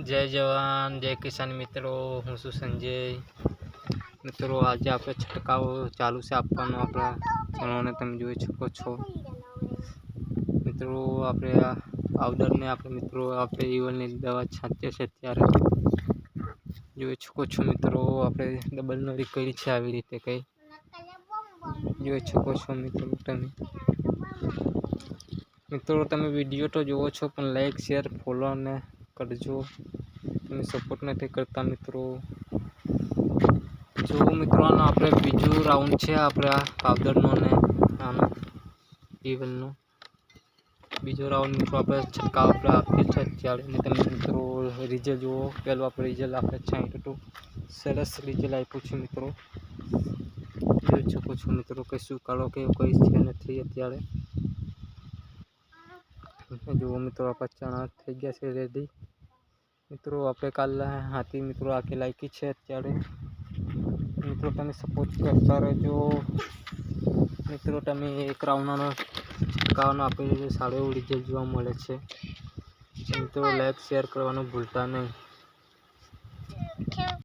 જય જવાન જય કિસાન મિત્રો હું છું સંજય મિત્રો આજે આપણે છંટકાવ ચાલુ છે આપવાનો આપણા ચણાને તમે જોઈ શકો છો મિત્રો આપણે આ પાવડરને આપણે મિત્રો આપણે ઈવલની દવા છાંટીએ છીએ ત્યારે જોઈ શકો છો મિત્રો આપણે ડબલ નળી કરી છે આવી રીતે કંઈ જોઈ શકો છો મિત્રો તમે મિત્રો તમે વીડિયો તો જુઓ છો પણ લાઈક શેર ફોલો ને કરજો. તમે સપોર્ટ નથી કરતા મિત્રો. જો મિત્રો, આનો આપણે બીજું રાઉન્ડ છે આપણે આ પાવડરનો ને આનો ઇવનનો બીજો રાઉન્ડ મિત્રો આપણે છટકાવ આપણે આપીએ છીએ અત્યારે. ને તમે મિત્રો રિઝલ્ટ જુઓ. પહેલું આપણે રિઝલ્ટ આપણે છાંટ હતું સરસ રિઝલ્ટ આપ્યું છે મિત્રો. જોઈ શકો છો મિત્રો કે શું કાળો કે કંઈ છે નથી અત્યારે. જુઓ મિત્રો, આપણા ચણા થઈ ગયા છે રેડી મિત્રો, આપણે કાલે હાથી મિત્રો આખી લાયકી છે અત્યારે. મિત્રો, તમે સપોર્ટ કરતા રહેજો. મિત્રો, તમે એક રાઉન્ડનો છટકાવવાનો આપી દેજો સારો એવું રિઝલ્ટ જોવા મળે છે. મિત્રો લાઈક શેર કરવાનું ભૂલતા નહીં.